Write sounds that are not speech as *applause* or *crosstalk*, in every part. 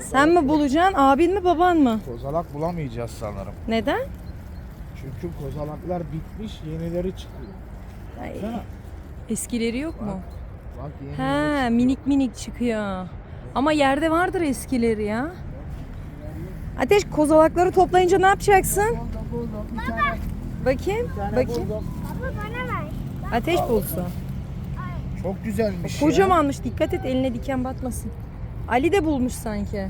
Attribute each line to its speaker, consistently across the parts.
Speaker 1: Sen mi bulacaksın, abin mi, baban mı?
Speaker 2: Kozalak bulamayacağız sanırım.
Speaker 1: Neden?
Speaker 2: Çünkü kozalaklar bitmiş, yenileri çıkıyor.
Speaker 1: Ay,
Speaker 2: Baksana.
Speaker 1: eskileri yok mu?
Speaker 2: Bak yenileri
Speaker 1: He, minik minik çıkıyor. Ama yerde vardır eskileri ya. Ateş kozalakları toplayınca ne yapacaksın?
Speaker 2: Buldum buldum. Bir tane,
Speaker 1: Bakayım,
Speaker 2: bir tane
Speaker 1: bakayım.
Speaker 2: buldum.
Speaker 3: Baba bana ver.
Speaker 1: Ateş bulsun.
Speaker 2: Çok güzelmiş ya.
Speaker 1: Kocamanmış, dikkat et eline diken batmasın. Ali de bulmuş sanki.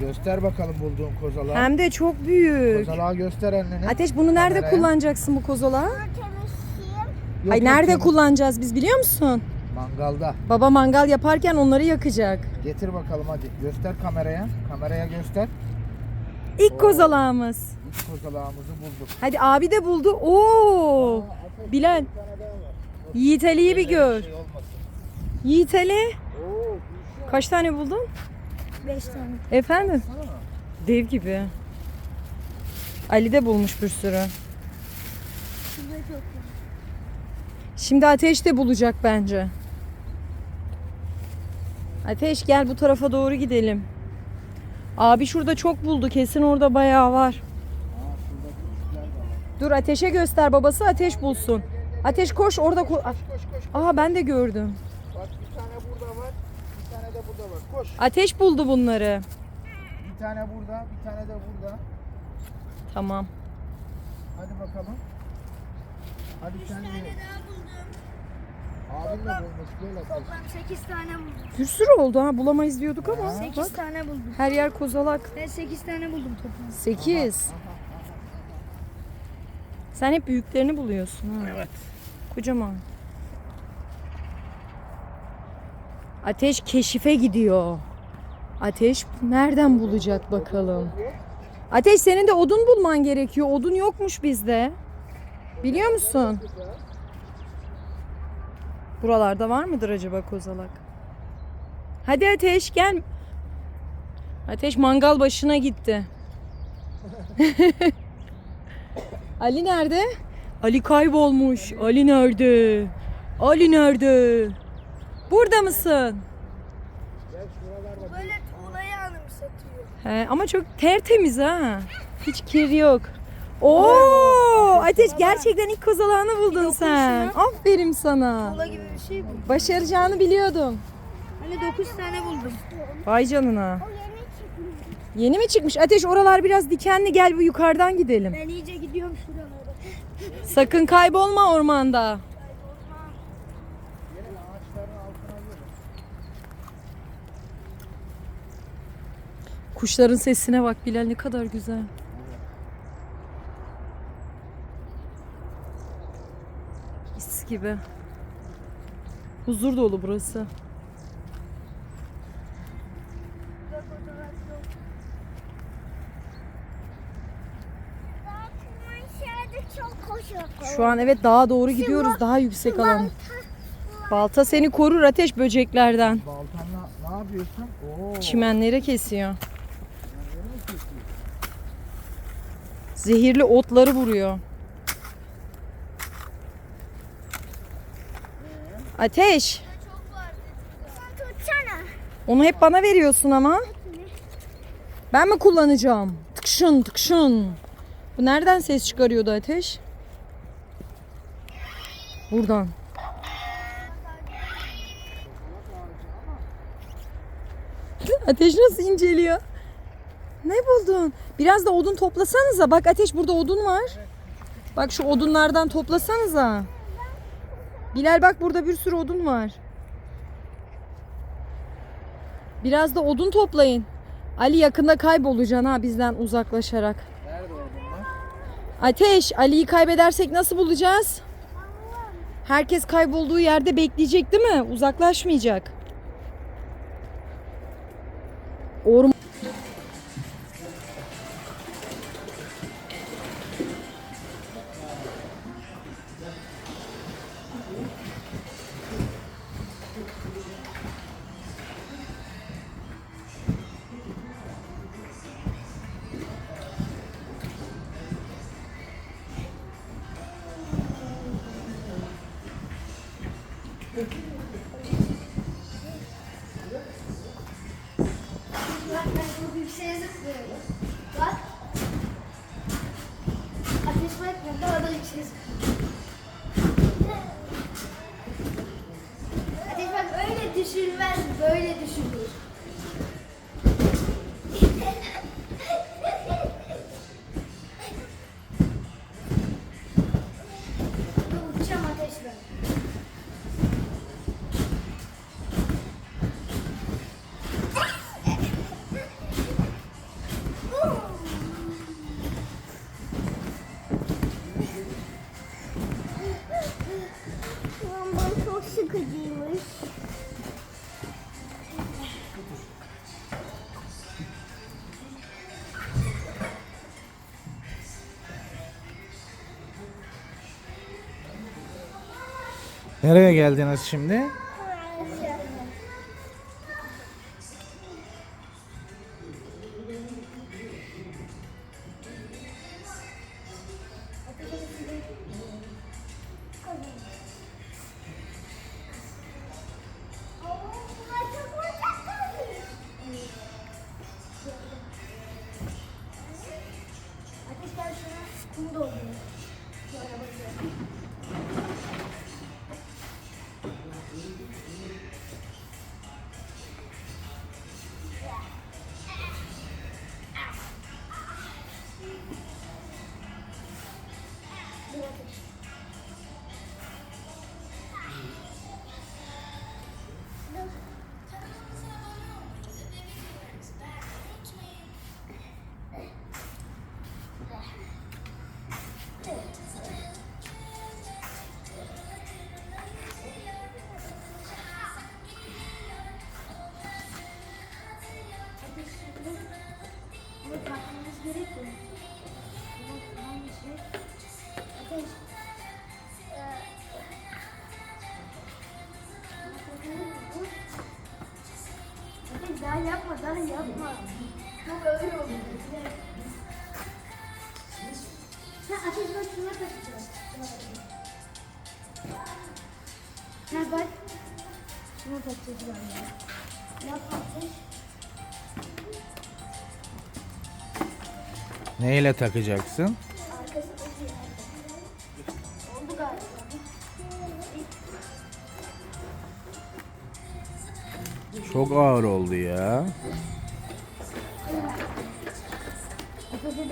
Speaker 2: Göster bakalım bulduğun kozalağı.
Speaker 1: Hem de çok büyük.
Speaker 2: Kozalağı göster elini.
Speaker 1: Ateş bunu nerede
Speaker 2: Kameraya.
Speaker 1: kullanacaksın bu kozalağı?
Speaker 3: Bunu temizleyeyim.
Speaker 2: Yok,
Speaker 1: Ay
Speaker 2: yok,
Speaker 1: nerede
Speaker 2: yok.
Speaker 1: kullanacağız biz biliyor musun?
Speaker 2: Mangalda.
Speaker 1: Baba mangal yaparken onları yakacak.
Speaker 2: Getir bakalım hadi. Göster kameraya. Kameraya göster.
Speaker 1: İlk kozalağımız.
Speaker 2: İlk kozalağımızı bulduk.
Speaker 1: Hadi abi de buldu. Oo! Bilal.
Speaker 2: Bir tane daha var.
Speaker 1: Yiğit Ali'yi bir gör.
Speaker 2: Şey.
Speaker 1: Yiğit Ali. Kaç tane buldun?
Speaker 3: Beş tane.
Speaker 1: Efendim? Dev gibi. Ali de bulmuş bir sürü. Şimdi Ateş de bulacak bence. Ateş gel bu tarafa doğru gidelim. Abi şurada çok buldu. Kesin orada bayağı var. Dur Ateş'e göster babası Ateş bulsun. Ateş koş orada ko-
Speaker 2: Koş koş koş.
Speaker 1: Aa ben de gördüm.
Speaker 2: Bak bir tane burada var. Bir tane de burada var. Koş.
Speaker 1: Ateş buldu bunları.
Speaker 2: Bir tane burada. Bir tane de burada.
Speaker 1: Tamam.
Speaker 2: Hadi bakalım. Hadi sen de.
Speaker 3: daha buldum.
Speaker 2: Abin de bulmuş. Gel ateş.
Speaker 3: Toplam sekiz tane buldum.
Speaker 1: Bir sürü oldu ha bulamayız diyorduk ama.
Speaker 3: Sekiz
Speaker 1: Bak
Speaker 3: tane buldum.
Speaker 1: her yer kozalak.
Speaker 3: Ben sekiz tane buldum toplam.
Speaker 1: 8. Sen hep büyüklerini buluyorsun ha.
Speaker 2: Evet.
Speaker 1: Kocaman. Ateş keşife gidiyor. Ateş nereden bulacak bakalım. Ateş senin de odun bulman gerekiyor. Odun yokmuş bizde. Biliyor musun? Buralarda var mıdır acaba kozalak? Hadi Ateş gel. Ateş mangal başına gitti. *laughs* Ali nerede? Ali kaybolmuş. Ali nerede? Ali nerede? Burada mısın?
Speaker 3: Böyle tuğlayı anımsatıyor.
Speaker 1: He, ama çok tertemiz ha. Hiç kir yok. Oo, Ateş gerçekten ilk kozalağını buldun sen. Aferin sana.
Speaker 3: Tuğla gibi bir şey bu.
Speaker 1: Başaracağını biliyordum.
Speaker 3: Hani dokuz tane buldum.
Speaker 1: Vay canına. Yeni mi çıkmış? Ateş oralar biraz dikenli. Gel bu yukarıdan gidelim.
Speaker 3: Ben iyice gidiyorum şuralara.
Speaker 1: Sakın kaybolma ormanda. Kuşların sesine bak Bilal ne kadar güzel. Mis gibi. Huzur dolu burası.
Speaker 3: çok koşuyor.
Speaker 1: Şu an evet dağa doğru gidiyoruz. Daha yüksek alan. Balta seni korur ateş böceklerden.
Speaker 2: Baltanla ne yapıyorsun? Oo.
Speaker 1: Çimenleri kesiyor. Zehirli otları vuruyor. Ateş. Onu hep bana veriyorsun ama. Ben mi kullanacağım? Tıkşın tıkşın. Bu nereden ses çıkarıyordu ateş? Buradan. Ateş nasıl inceliyor? Ne buldun? Biraz da odun toplasanıza. Bak Ateş burada odun var. Bak şu odunlardan toplasanıza. Bilal bak burada bir sürü odun var. Biraz da odun toplayın. Ali yakında kaybolacaksın ha bizden uzaklaşarak.
Speaker 2: Nerede odunlar?
Speaker 1: Ateş, Ali'yi kaybedersek nasıl bulacağız? Herkes kaybolduğu yerde bekleyecek değil mi? Uzaklaşmayacak. Orman
Speaker 3: Bak ben çok yükseğe zıplıyorum. Bak. Ateş var ya daha da yükseğe Ateş bak öyle düşürmez, böyle düşürür.
Speaker 2: Nereye geldiniz şimdi?
Speaker 3: Bakmamız gerekiyor. Ama hangisi? Ateş.
Speaker 2: Neyle takacaksın? Çok ağır oldu ya.
Speaker 3: Ateşin